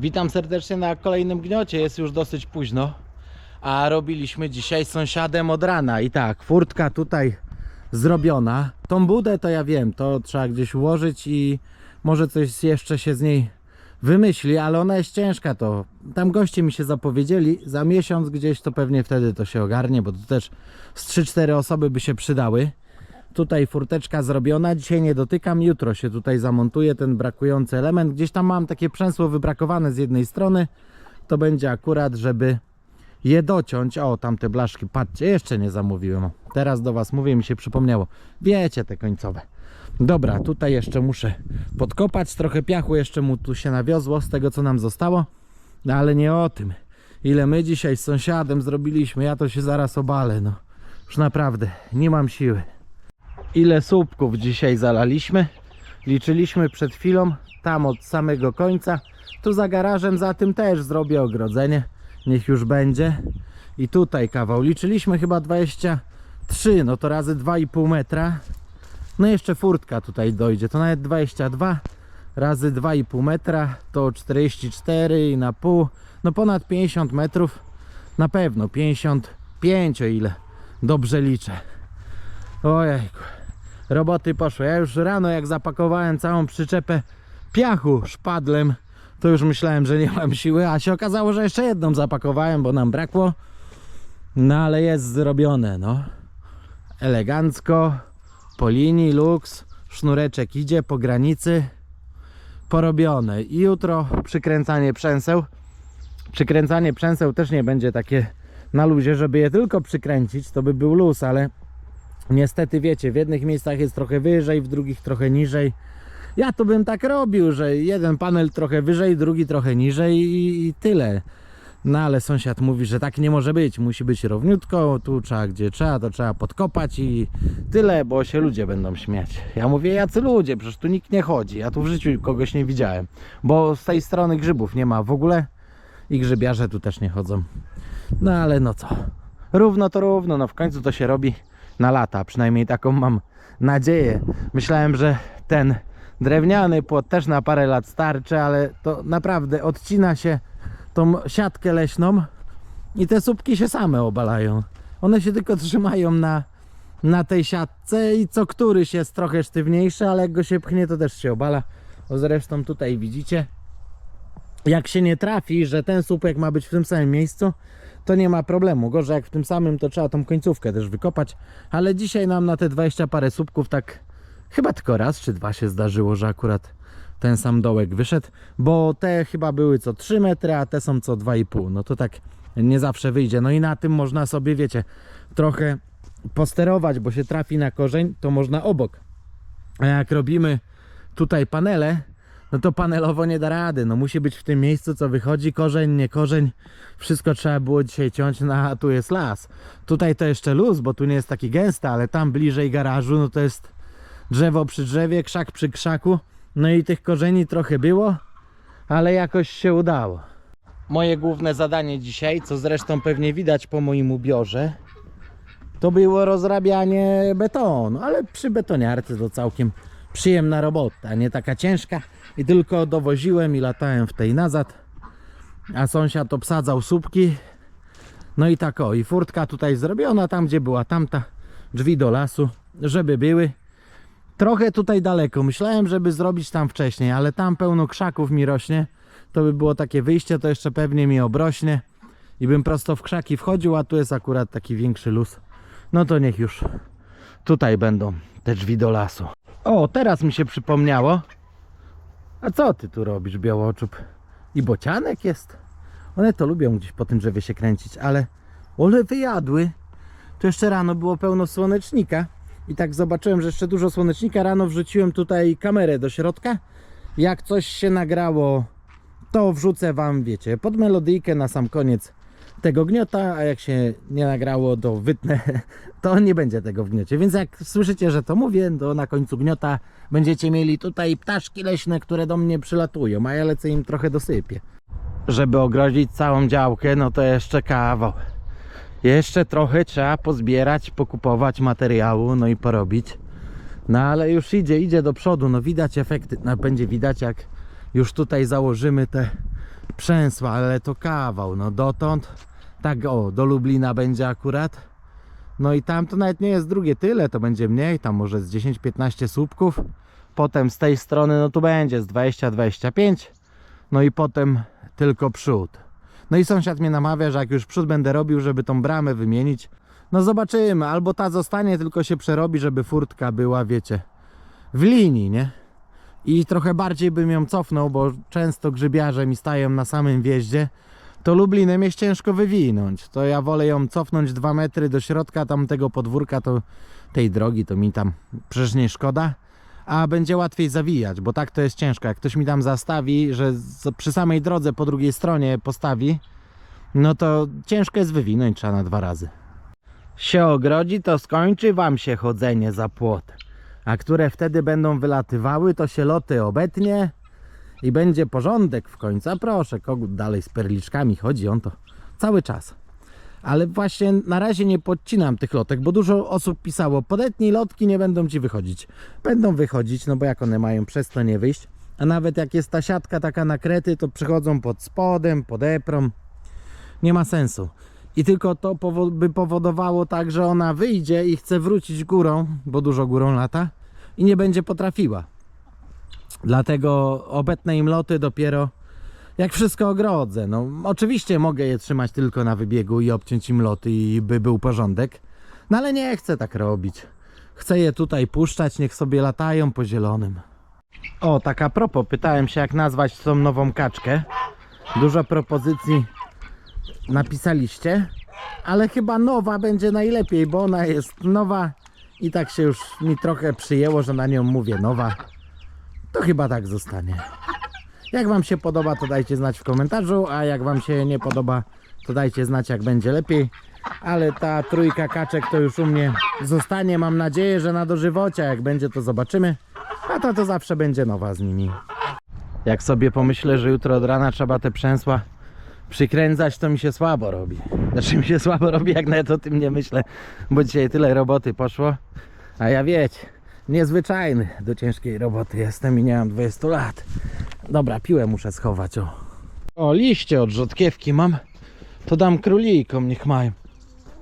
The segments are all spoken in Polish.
Witam serdecznie na kolejnym gniocie. Jest już dosyć późno, a robiliśmy dzisiaj sąsiadem od rana. I tak, furtka tutaj zrobiona. Tą budę to ja wiem, to trzeba gdzieś ułożyć i może coś jeszcze się z niej wymyśli, ale ona jest ciężka to. Tam goście mi się zapowiedzieli, za miesiąc gdzieś to pewnie wtedy to się ogarnie, bo tu też z 3-4 osoby by się przydały. Tutaj furteczka zrobiona, dzisiaj nie dotykam, jutro się tutaj zamontuje ten brakujący element. Gdzieś tam mam takie przęsło wybrakowane z jednej strony, to będzie akurat, żeby je dociąć. O, tam te blaszki, patrzcie, jeszcze nie zamówiłem. Teraz do Was mówię, mi się przypomniało. Wiecie te końcowe. Dobra, tutaj jeszcze muszę podkopać, trochę piachu jeszcze mu tu się nawiozło z tego co nam zostało. No ale nie o tym. Ile my dzisiaj z sąsiadem zrobiliśmy, ja to się zaraz obalę, no. Już naprawdę, nie mam siły. Ile słupków dzisiaj zalaliśmy? Liczyliśmy przed chwilą, tam od samego końca. Tu za garażem, za tym też zrobię ogrodzenie. Niech już będzie. I tutaj kawał. Liczyliśmy chyba 23, no to razy 2,5 metra. No i jeszcze furtka tutaj dojdzie, to nawet 22 razy 2,5 metra to 44 i na pół, no ponad 50 metrów, na pewno 55 o ile dobrze liczę. Ojejku, roboty poszły. Ja już rano jak zapakowałem całą przyczepę piachu szpadlem, to już myślałem, że nie mam siły, a się okazało, że jeszcze jedną zapakowałem, bo nam brakło. No ale jest zrobione, no. Elegancko, po linii, luks, sznureczek idzie po granicy, porobione. I jutro przykręcanie przęseł. Przykręcanie przęseł też nie będzie takie na luzie, żeby je tylko przykręcić, to by był luz, ale niestety wiecie, w jednych miejscach jest trochę wyżej, w drugich trochę niżej. Ja to bym tak robił, że jeden panel trochę wyżej, drugi trochę niżej i, i tyle. No ale sąsiad mówi, że tak nie może być, musi być równiutko, tu trzeba gdzie trzeba, to trzeba podkopać i tyle, bo się ludzie będą śmiać. Ja mówię, jacy ludzie, przecież tu nikt nie chodzi, ja tu w życiu kogoś nie widziałem, bo z tej strony grzybów nie ma w ogóle i grzybiarze tu też nie chodzą. No ale no co, równo to równo, no w końcu to się robi na lata, przynajmniej taką mam nadzieję. Myślałem, że ten drewniany płot też na parę lat starczy, ale to naprawdę odcina się tą siatkę leśną i te słupki się same obalają. One się tylko trzymają na, na tej siatce i co któryś jest trochę sztywniejszy, ale jak go się pchnie to też się obala. O zresztą tutaj widzicie, jak się nie trafi, że ten słupek ma być w tym samym miejscu, to nie ma problemu. Gorzej jak w tym samym, to trzeba tą końcówkę też wykopać. Ale dzisiaj nam na te 20 parę słupków tak chyba tylko raz czy dwa się zdarzyło, że akurat ten sam dołek wyszedł, bo te chyba były co 3 metry, a te są co 2,5. No to tak nie zawsze wyjdzie. No i na tym można sobie, wiecie, trochę posterować, bo się trafi na korzeń, to można obok. A jak robimy tutaj panele, no to panelowo nie da rady. No musi być w tym miejscu, co wychodzi, korzeń, nie korzeń. Wszystko trzeba było dzisiaj ciąć, no a tu jest las. Tutaj to jeszcze luz, bo tu nie jest taki gęsty, ale tam bliżej garażu, no to jest drzewo przy drzewie, krzak przy krzaku. No i tych korzeni trochę było, ale jakoś się udało. Moje główne zadanie dzisiaj, co zresztą pewnie widać po moim ubiorze, to było rozrabianie betonu, ale przy betoniarce to całkiem przyjemna robota, nie taka ciężka i tylko dowoziłem i latałem w tej nazad, a sąsiad obsadzał słupki, no i tak o, i furtka tutaj zrobiona, tam gdzie była tamta, drzwi do lasu, żeby były. Trochę tutaj daleko, myślałem, żeby zrobić tam wcześniej, ale tam pełno krzaków mi rośnie, to by było takie wyjście, to jeszcze pewnie mi obrośnie i bym prosto w krzaki wchodził, a tu jest akurat taki większy luz. No to niech już tutaj będą te drzwi do lasu. O, teraz mi się przypomniało. A co ty tu robisz, białoczub? I bocianek jest. One to lubią gdzieś po tym drzewie się kręcić, ale ole wyjadły. To jeszcze rano było pełno słonecznika. I tak zobaczyłem, że jeszcze dużo słonecznika. Rano wrzuciłem tutaj kamerę do środka. Jak coś się nagrało, to wrzucę wam, wiecie, pod melodyjkę na sam koniec tego gniota, a jak się nie nagrało, to wytnę, to nie będzie tego w gniocie. Więc jak słyszycie, że to mówię, to na końcu gniota będziecie mieli tutaj ptaszki leśne, które do mnie przylatują, a ja lecę im trochę dosypię. Żeby ogrodzić całą działkę, no to jeszcze kawał. Jeszcze trochę trzeba pozbierać, pokupować materiału, no i porobić. No ale już idzie, idzie do przodu, no widać efekty, no będzie widać jak już tutaj założymy te Przęsła, ale to kawał, no dotąd, tak o, do Lublina będzie akurat. No i tam to nawet nie jest drugie tyle, to będzie mniej, tam może z 10-15 słupków. Potem z tej strony, no tu będzie z 20-25. No i potem tylko przód. No i sąsiad mnie namawia, że jak już przód będę robił, żeby tą bramę wymienić. No zobaczymy, albo ta zostanie, tylko się przerobi, żeby furtka była, wiecie, w linii, nie? I trochę bardziej bym ją cofnął, bo często grzybiarze mi stają na samym wjeździe. To Lublinem jest ciężko wywinąć. To ja wolę ją cofnąć 2 metry do środka tamtego podwórka, to tej drogi, to mi tam przecież nie szkoda. A będzie łatwiej zawijać, bo tak to jest ciężko. Jak ktoś mi tam zastawi, że przy samej drodze po drugiej stronie postawi, no to ciężko jest wywinąć, trzeba na dwa razy. Się ogrodzi, to skończy wam się chodzenie za płot. A które wtedy będą wylatywały, to się loty obetnie i będzie porządek w końcu. A proszę, kogut dalej z perliczkami chodzi, on to cały czas. Ale właśnie na razie nie podcinam tych lotek, bo dużo osób pisało, podetnij lotki, nie będą ci wychodzić. Będą wychodzić, no bo jak one mają przez to nie wyjść. A nawet jak jest ta siatka taka na krety, to przychodzą pod spodem, pod eprą. Nie ma sensu. I tylko to powo- by powodowało tak, że ona wyjdzie i chce wrócić górą, bo dużo górą lata i nie będzie potrafiła. Dlatego obetnę im loty dopiero jak wszystko ogrodzę. No, oczywiście mogę je trzymać tylko na wybiegu i obciąć im loty i by był porządek. No ale nie chcę tak robić. Chcę je tutaj puszczać, niech sobie latają po zielonym. O, tak a propos, pytałem się jak nazwać tą nową kaczkę. Dużo propozycji napisaliście, ale chyba nowa będzie najlepiej, bo ona jest nowa i tak się już mi trochę przyjęło, że na nią mówię nowa. To chyba tak zostanie. Jak Wam się podoba, to dajcie znać w komentarzu, a jak Wam się nie podoba, to dajcie znać, jak będzie lepiej. Ale ta trójka kaczek to już u mnie zostanie. Mam nadzieję, że na dożywocie, a jak będzie, to zobaczymy. A ta to zawsze będzie nowa z nimi. Jak sobie pomyślę, że jutro od rana trzeba te przęsła przykręcać, to mi się słabo robi. Znaczy mi się słabo robi, jak nawet o tym nie myślę, bo dzisiaj tyle roboty poszło. A ja wiecie, niezwyczajny do ciężkiej roboty jestem i nie mam 20 lat. Dobra, piłę muszę schować, o. O, liście od rzodkiewki mam. To dam królikom, niech mają.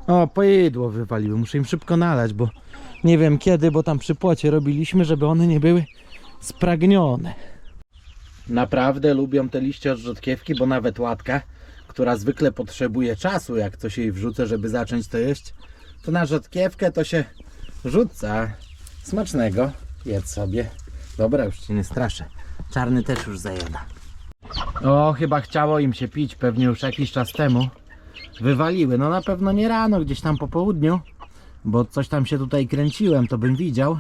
O, pojedło wywaliły, muszę im szybko nalać, bo nie wiem kiedy, bo tam przy płocie robiliśmy, żeby one nie były spragnione. Naprawdę lubią te liście od rzodkiewki, bo nawet łatka, która zwykle potrzebuje czasu, jak coś jej wrzucę, żeby zacząć to jeść, to na rzodkiewkę to się rzuca. Smacznego, jedz sobie. Dobra, już cię nie straszę. Czarny też już zajada. O, chyba chciało im się pić, pewnie już jakiś czas temu. Wywaliły, no na pewno nie rano, gdzieś tam po południu, bo coś tam się tutaj kręciłem, to bym widział.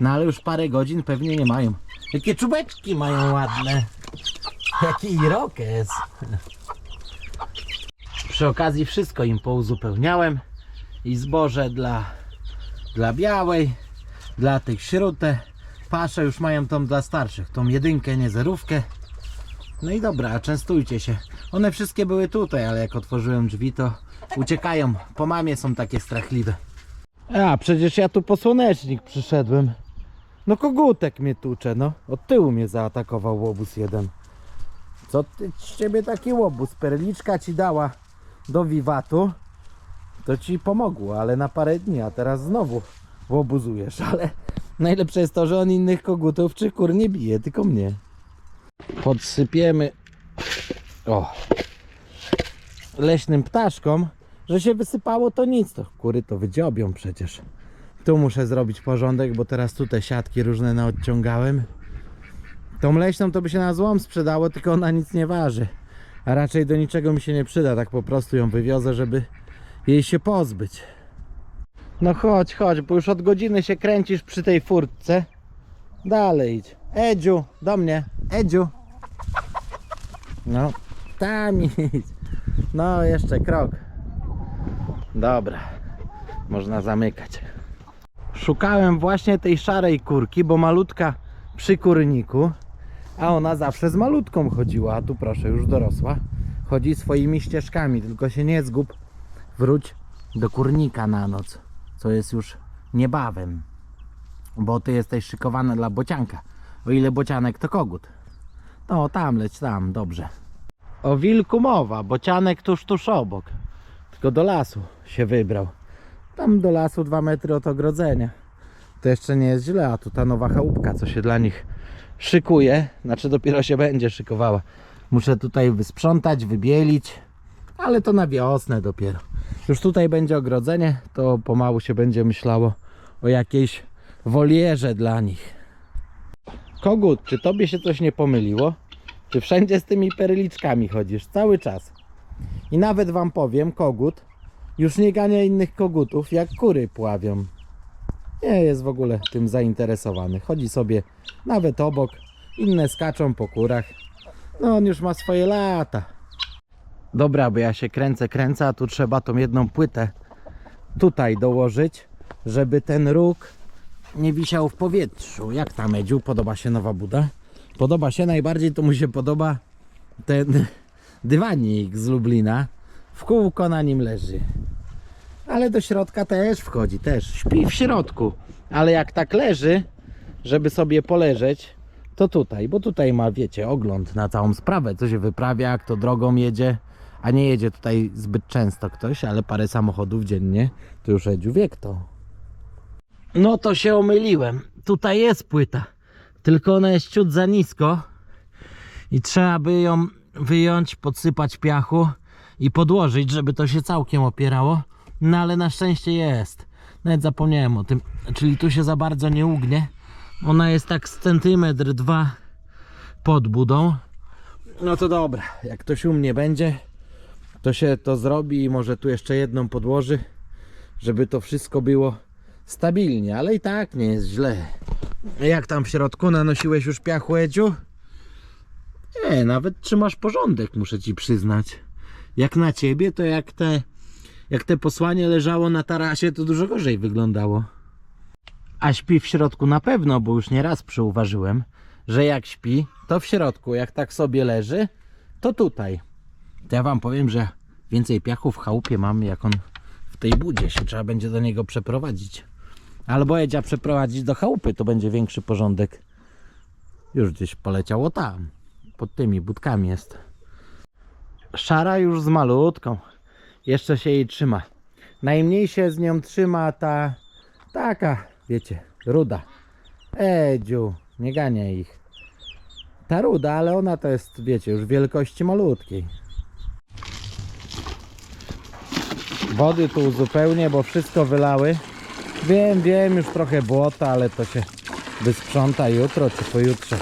No ale już parę godzin pewnie nie mają. Jakie czubeczki mają ładne. Jaki irokes. Przy okazji wszystko im pouzupełniałem. I zboże dla, dla białej, dla tych śrutę. Pasze już mają tą dla starszych, tą jedynkę, nie zerówkę. No i dobra, częstujcie się. One wszystkie były tutaj, ale jak otworzyłem drzwi, to uciekają. Po mamie są takie strachliwe. A, przecież ja tu po słonecznik przyszedłem. No kogutek mnie tucze, no. Od tyłu mnie zaatakował łobuz jeden. Co ty z ciebie taki łobuz? Perliczka ci dała do wiwatu. To ci pomogło, ale na parę dni, a teraz znowu łobuzujesz, ale najlepsze jest to, że on innych kogutów czy kur nie bije, tylko mnie. Podsypiemy o leśnym ptaszkom, że się wysypało to nic, to kury to wydziobią przecież. Tu muszę zrobić porządek, bo teraz tu te siatki różne naodciągałem. Tą leśną to by się na złom sprzedało, tylko ona nic nie waży. A raczej do niczego mi się nie przyda, tak po prostu ją wywiozę, żeby jej się pozbyć. No chodź, chodź, bo już od godziny się kręcisz przy tej furtce. Dalej idź. Edziu, do mnie. Edziu. No, tam idź. No, jeszcze krok. Dobra, można zamykać. Szukałem właśnie tej szarej kurki, bo malutka przy kurniku, a ona zawsze z malutką chodziła, a tu proszę, już dorosła. Chodzi swoimi ścieżkami, tylko się nie zgub. Wróć do kurnika na noc, co jest już niebawem, bo ty jesteś szykowana dla bocianka. O ile bocianek to kogut. No, tam leć, tam, dobrze. O wilku mowa, bocianek tuż, tuż obok. Tylko do lasu się wybrał. Tam do lasu dwa metry od ogrodzenia. To jeszcze nie jest źle, a tu ta nowa chałupka, co się dla nich szykuje. Znaczy dopiero się będzie szykowała. Muszę tutaj wysprzątać, wybielić, ale to na wiosnę dopiero. Już tutaj będzie ogrodzenie, to pomału się będzie myślało o jakiejś wolierze dla nich. Kogut, czy tobie się coś nie pomyliło? Ty wszędzie z tymi perliczkami chodzisz, cały czas. I nawet wam powiem, kogut już nie gania innych kogutów, jak kury pławią. Nie jest w ogóle tym zainteresowany. Chodzi sobie nawet obok, inne skaczą po kurach. No on już ma swoje lata. Dobra, bo ja się kręcę, kręcę, a tu trzeba tą jedną płytę tutaj dołożyć, żeby ten róg nie wisiał w powietrzu. Jak tam, Edziu? Podoba się nowa buda? Podoba się, najbardziej to mu się podoba ten dywanik z Lublina. W kółko na nim leży. Ale do środka też wchodzi, też. Śpi w środku. Ale jak tak leży, żeby sobie poleżeć, to tutaj, bo tutaj ma, wiecie, ogląd na całą sprawę, co się wyprawia, kto drogą jedzie, a nie jedzie tutaj zbyt często ktoś, ale parę samochodów dziennie, to już Edziu wie kto. No to się omyliłem. Tutaj jest płyta, tylko ona jest ciut za nisko i trzeba by ją wyjąć, podsypać piachu i podłożyć, żeby to się całkiem opierało. No ale na szczęście jest. Nawet zapomniałem o tym. Czyli tu się za bardzo nie ugnie. Ona jest tak z centymetr dwa pod budą. No to dobra, jak ktoś u mnie będzie, to się to zrobi i może tu jeszcze jedną podłoży, żeby to wszystko było stabilnie, ale i tak nie jest źle. Jak tam w środku nanosiłeś już piachu, Edziu? Nie, nawet trzymasz porządek, muszę ci przyznać. Jak na ciebie, to jak te, jak te posłanie leżało na tarasie, to dużo gorzej wyglądało. A śpi w środku na pewno, bo już nieraz przyuważyłem, że jak śpi, to w środku, jak tak sobie leży, to tutaj. To ja wam powiem, że więcej piachu w chałupie mam, jak on w tej budzie się trzeba będzie do niego przeprowadzić. Albo Edzia przeprowadzić do chałupy, to będzie większy porządek. Już gdzieś poleciało tam. Pod tymi budkami jest. Szara już z malutką. Jeszcze się jej trzyma. Najmniej się z nią trzyma ta taka, wiecie, ruda. Edziu, nie ganiaj ich. Ta ruda, ale ona to jest, wiecie, już wielkości malutkiej. Wody tu uzupełnię, bo wszystko wylały. Wiem, wiem, już trochę błota, ale to się wysprząta jutro czy pojutrze.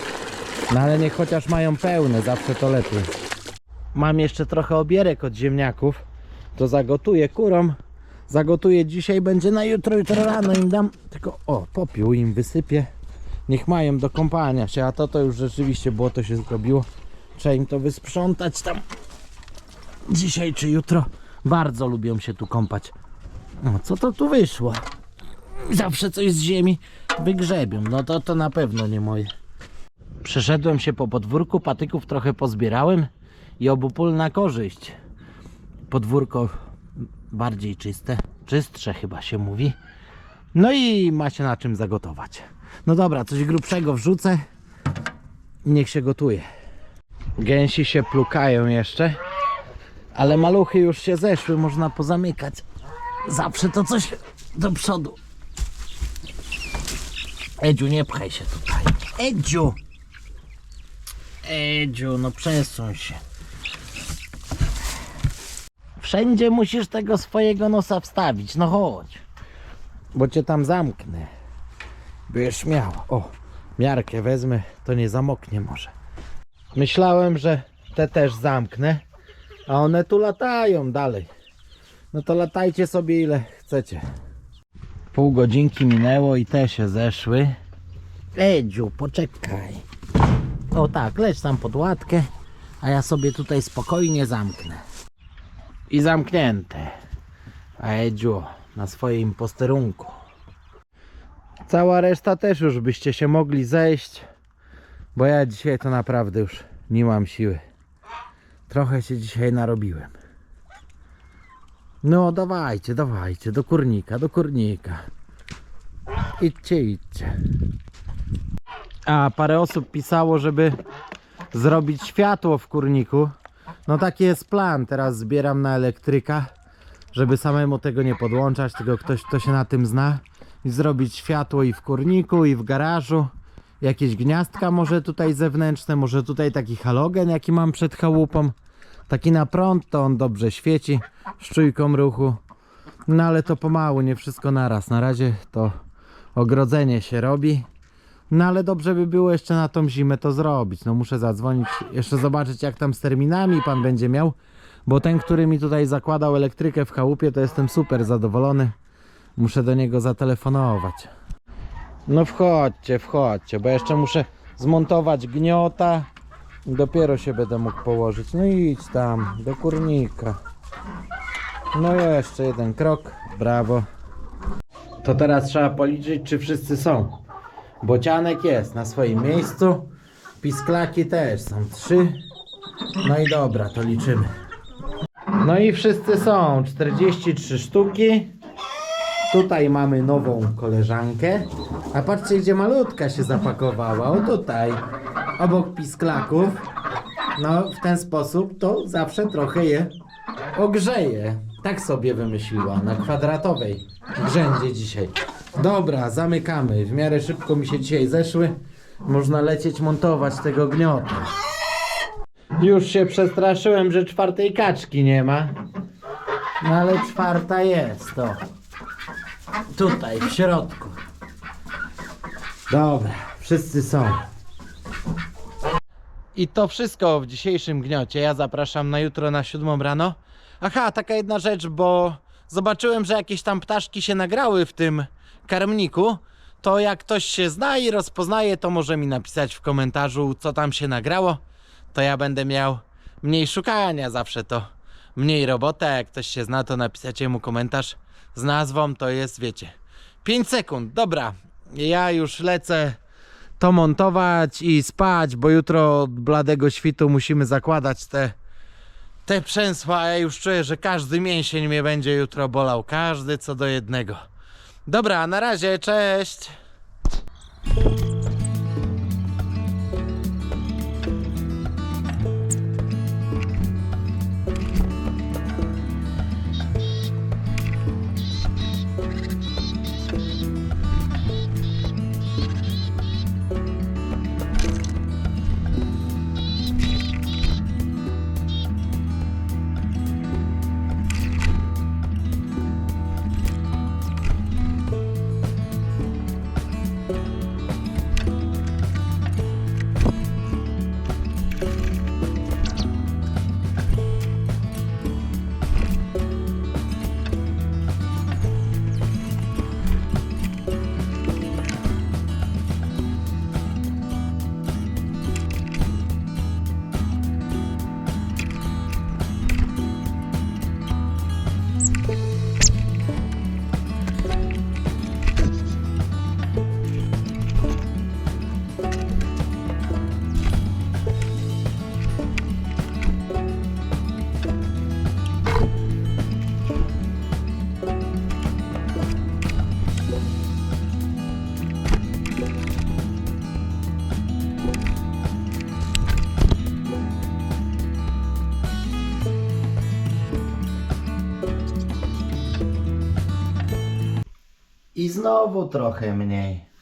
No ale niech chociaż mają pełne, zawsze to lepiej. Mam jeszcze trochę obierek od ziemniaków. To zagotuję kurom. Zagotuję dzisiaj, będzie na jutro, jutro rano im dam. Tylko o, popiół im wysypię. Niech mają do kąpania się, a to to już rzeczywiście błoto się zrobiło. Trzeba im to wysprzątać tam dzisiaj czy jutro. Bardzo lubią się tu kąpać. No, co to tu wyszło? Zawsze coś z ziemi wygrzebią. No to to na pewno nie moje. Przeszedłem się po podwórku, patyków trochę pozbierałem i obupól na korzyść. Podwórko bardziej czyste, czystsze chyba się mówi. No i ma się na czym zagotować. No dobra, coś grubszego wrzucę. Niech się gotuje. Gęsi się plukają jeszcze, ale maluchy już się zeszły, można pozamykać. Zawsze to coś do przodu. Edziu, nie pchaj się tutaj. Edziu! Edziu, no przesuń się. Wszędzie musisz tego swojego nosa wstawić, no chodź. Bo cię tam zamknę. Byś miał. O, miarkę wezmę, to nie zamoknie może. Myślałem, że te też zamknę, a one tu latają dalej. No to latajcie sobie ile chcecie. Pół godzinki minęło i te się zeszły. Edziu, poczekaj. O tak, leć tam pod łatkę, a ja sobie tutaj spokojnie zamknę. I zamknięte. A Edziu na swoim posterunku. Cała reszta też już byście się mogli zejść, bo ja dzisiaj to naprawdę już nie mam siły. Trochę się dzisiaj narobiłem. No dawajcie, dawajcie, do kurnika, do kurnika. Idźcie, idźcie. A parę osób pisało, żeby zrobić światło w kurniku. No taki jest plan. Teraz zbieram na elektryka, żeby samemu tego nie podłączać, tylko ktoś, kto się na tym zna. I zrobić światło i w kurniku, i w garażu. Jakieś gniazdka może tutaj zewnętrzne, może tutaj taki halogen, jaki mam przed chałupą. Taki na prąd, to on dobrze świeci, z czujką ruchu. No ale to pomału, nie wszystko naraz. Na razie to ogrodzenie się robi. No ale dobrze by było jeszcze na tą zimę to zrobić. No muszę zadzwonić, jeszcze zobaczyć jak tam z terminami pan będzie miał. Bo ten, który mi tutaj zakładał elektrykę w chałupie, to jestem super zadowolony. Muszę do niego zatelefonować. No wchodźcie, wchodźcie, bo jeszcze muszę zmontować gniota. Dopiero się będę mógł położyć. No idź tam, do kurnika. No jeszcze jeden krok, brawo. To teraz trzeba policzyć, czy wszyscy są. Bocianek jest na swoim miejscu. Pisklaki też są trzy. No i dobra, to liczymy. No i wszyscy są. 43 sztuki. Tutaj mamy nową koleżankę. A patrzcie, gdzie malutka się zapakowała. O tutaj. Obok pisklaków. No, w ten sposób to zawsze trochę je ogrzeje. Tak sobie wymyśliła. Na kwadratowej grzędzie dzisiaj. Dobra, zamykamy. W miarę szybko mi się dzisiaj zeszły. Można lecieć montować tego gniota. Już się przestraszyłem, że czwartej kaczki nie ma. No ale czwarta jest, to. Tutaj, w środku. Dobra, wszyscy są. I to wszystko w dzisiejszym gniocie. Ja zapraszam na jutro na siódmą rano. Aha, taka jedna rzecz, bo zobaczyłem, że jakieś tam ptaszki się nagrały w tym karmniku. To jak ktoś się zna i rozpoznaje, to może mi napisać w komentarzu, co tam się nagrało. To ja będę miał mniej szukania, zawsze to mniej robota. Jak ktoś się zna, to napisacie mu komentarz z nazwą, to jest, wiecie, 5 sekund. Dobra, ja już lecę to montować i spać, bo jutro od bladego świtu musimy zakładać te, te przęsła. Ja już czuję, że każdy mięsień mnie będzie jutro bolał. Każdy co do jednego. Dobra, na razie, cześć. Znowu trochę mniej.